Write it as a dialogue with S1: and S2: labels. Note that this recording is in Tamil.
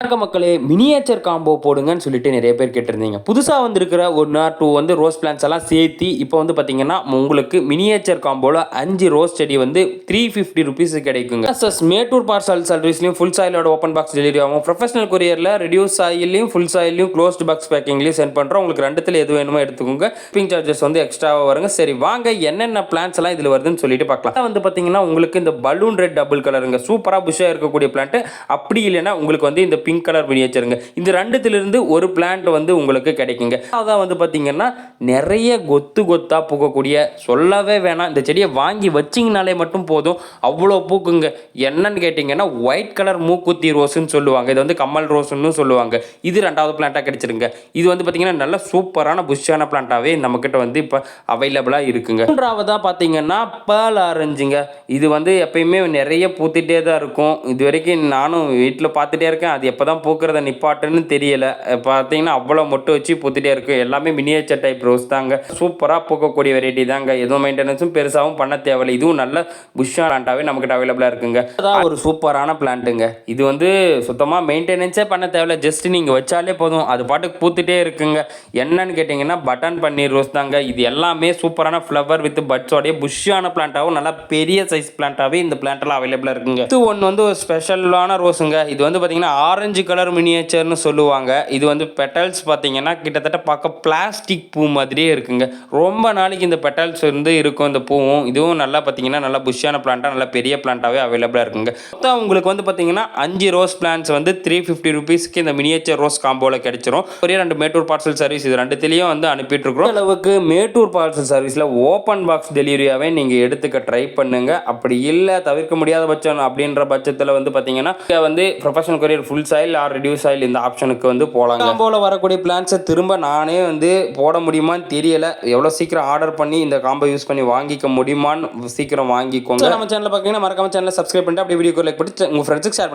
S1: வணக்க மக்களே மினியேச்சர் காம்போ போடுங்கன்னு சொல்லிட்டு நிறைய பேர் கேட்டிருந்தீங்க. புதுசாக வந்திருக்கிற ஒன் நார் டூ வந்து ரோஸ் பிளான்ஸ் எல்லாம் சேர்த்து இப்போ வந்து பார்த்தீங்கன்னா உங்களுக்கு மினியேச்சர் காம்போவில் அஞ்சு ரோஸ் செடி வந்து த்ரீ ஃபிஃப்டி ருபீஸ் கிடைக்குங்க. எஸ் மேட்டூர் பார்சல் சர்வீஸ்லையும் ஃபுல் சாயிலோட ஓப்பன் பாக்ஸ் டெலிவரி ஆகும். ப்ரொஃபஷனல் கொரியரில் ரெடியூஸ் சாயிலையும் ஃபுல் சாயிலையும் க்ளோஸ்ட் பாக்ஸ் பேக்கிங்லையும் சென்ட் பண்ணுறோம் உங்களுக்கு ரெண்டுத்தில் எது வேணுமோ எடுத்துக்கோங்க. ஷிப்பிங் சார்ஜஸ் வந்து எக்ஸ்ட்ராவாக வருங்க. சரி வாங்க என்னென்ன பிளான்ஸ் எல்லாம் இதில் வருதுன்னு சொல்லிட்டு பார்க்கலாம். வந்து பார்த்தீங்கன்னா உங்களுக்கு இந்த பலூன் ரெட் டபுள் கலருங்க சூப்பராக புஷ்ஷாக இருக்கக்கூடிய பிளான்ட் அப்படி இல்லைன்னா உங்களுக்கு வந்து இந்த பிங்க் கலர் மினியேச்சருங்க இந்த ரெண்டுத்திலிருந்து ஒரு பிளான்ட் வந்து உங்களுக்கு கிடைக்குங்க. அதான் வந்து பார்த்தீங்கன்னா நிறைய கொத்து கொத்தாக பூக்கக்கூடிய சொல்லவே வேணாம் இந்த செடியை வாங்கி வச்சிங்கனாலே மட்டும் போதும். அவ்வளோ பூக்குங்க. என்னன்னு கேட்டிங்கன்னா ஒயிட் கலர் மூக்குத்தி ரோஸ்ன்னு சொல்லுவாங்க. இது வந்து கம்மல் ரோஸ்ன்னு சொல்லுவாங்க. இது ரெண்டாவது பிளான்ட்டாக கிடைச்சிருங்க. இது வந்து பார்த்தீங்கன்னா நல்ல சூப்பரான புஷ்ஷான பிளான்ட்டாகவே நம்மக்கிட்ட வந்து இப்போ அவைலபிளாக இருக்குங்க. மூன்றாவதாக பார்த்தீங்கன்னா பேர்ல் ஆரஞ்சுங்க இது வந்து எப்பயுமே நிறைய பூத்துட்டே தான் இருக்கும். இது வரைக்கும் நானும் வீட்டில் பார்த்துட்டே இருக்கேன். அது எப்போ தான் பூக்கிறத நிப்பாட்டுன்னு தெரியல. பார்த்தீங்கன்னா அவ்வளோ மொட்டு வச்சு பூத்துட்டே இருக்கும் எல்லாமே மினியேச்சர் டைப் ரோஸ் தாங்க. சூப்பராக பூக்கக்கூடிய வெரைட்டி தாங்க. எதுவும் மெயின்டெனன்ஸும் பெருசாகவும் பண்ண தேவையில்லை. இதுவும் நல்ல புஷ்ஷா பிளான்ட்டாகவே நம்மக்கிட்ட அவைலபிளாக இருக்குங்க. அதான் ஒரு சூப்பரான பிளான்ட்டுங்க இது வந்து சுத்தமாக மெயின்டெனன்ஸே பண்ண தேவையில்ல. ஜஸ்ட் நீங்கள் வச்சாலே போதும். அது பாட்டுக்கு பூத்துட்டே இருக்குங்க. என்னன்னு கேட்டிங்கன்னா பட்டன் பன்னீர் ரோஸ் தாங்க. இது எல்லாமே சூப்பரான ஃப்ளவர் வித் பட்ஸோடைய புஷ்ஷான பிளான்ட்டாகவும் நல்லா பெரிய சைஸ் பிளான்ட்டாகவே இந்த பிளான்ட்டெல்லாம் அவைலபிளாக இருக்குங்க. இது ஒன்று வந்து ஒரு ஸ்பெஷலான ரோஸுங்க இது வந்து பார்த்தீங்கன்னா ஆரஞ்சு கலர் மினியேச்சர்னு சொல்லுவாங்க. இது வந்து பெட்டல்ஸ் பார்த்தீங்கன்னா கிட்டத்தட்ட பார்க்க பிளாஸ்டிக் பூ மாதிரியே இருக்குங்க. ரொம்ப நாளைக்கு இந்த பெட்டல்ஸ் வந்து இருக்கும் இந்த பூவும். இதுவும் நல்லா பார்த்தீங்கன்னா நல்லா புஷ்ஷான பிளான்ட்டாக நல்லா பெரிய பிளான்ட்டாகவே அவைலபிளாக இருக்குங்க. மொத்தம் உங்களுக்கு வந்து பார்த்தீங்கன்னா அஞ்சு ரோஸ் பிளான்ஸ் வந்து த்ரீ ஃபிஃப்டி ருபீஸ்க்கு இந்த மினியேச்சர் ரோஸ் காம்போவில் கிடைச்சிரும். ஒரே ரெண்டு மேட்டூர் பார்சல் சர்வீஸ் இது ரெண்டுத்திலையும் வந்து அனுப்பிட்டு இருக்கிறோம் அளவுக்கு மேட்டூர் பார்சல் சர்வீஸில் ஓப்பன் பாக்ஸ் டெலிவரியாகவே நீங்கள் எடுத்துக்க ட்ரை பண்ணுங்கள் அப்படி இல்லை தவிர்க்க முடியாத பட்சம் அப்படின்ற பட்சத்தில் வந்து பார்த்தீங்கன்னா வந்து professional courier full soil or reduce oil இந்த ஆப்ஷனுக்கு வந்து போகலாம் காம்போவில் வரக்கூடிய பிளான்ஸை திரும்ப நானே வந்து போட முடியுமான்னு தெரியல. எவ்வளோ சீக்கிரம் ஆர்டர் பண்ணி இந்த காம்போ யூஸ் பண்ணி வாங்கிக்க முடியுமான்னு சீக்கிரம் வாங்கிக்கோங்க. நம்ம சேனலில் பார்த்தீங்கன்னா மறக்காம சேனலை சப்ஸ்கிரைப் பண்ணிட்டு அப்படியே வீடியோ லைக் பண்ணி உங்கள் ஃப்ரெண்ட்ஸுக்கு ஷேர் பண்ணி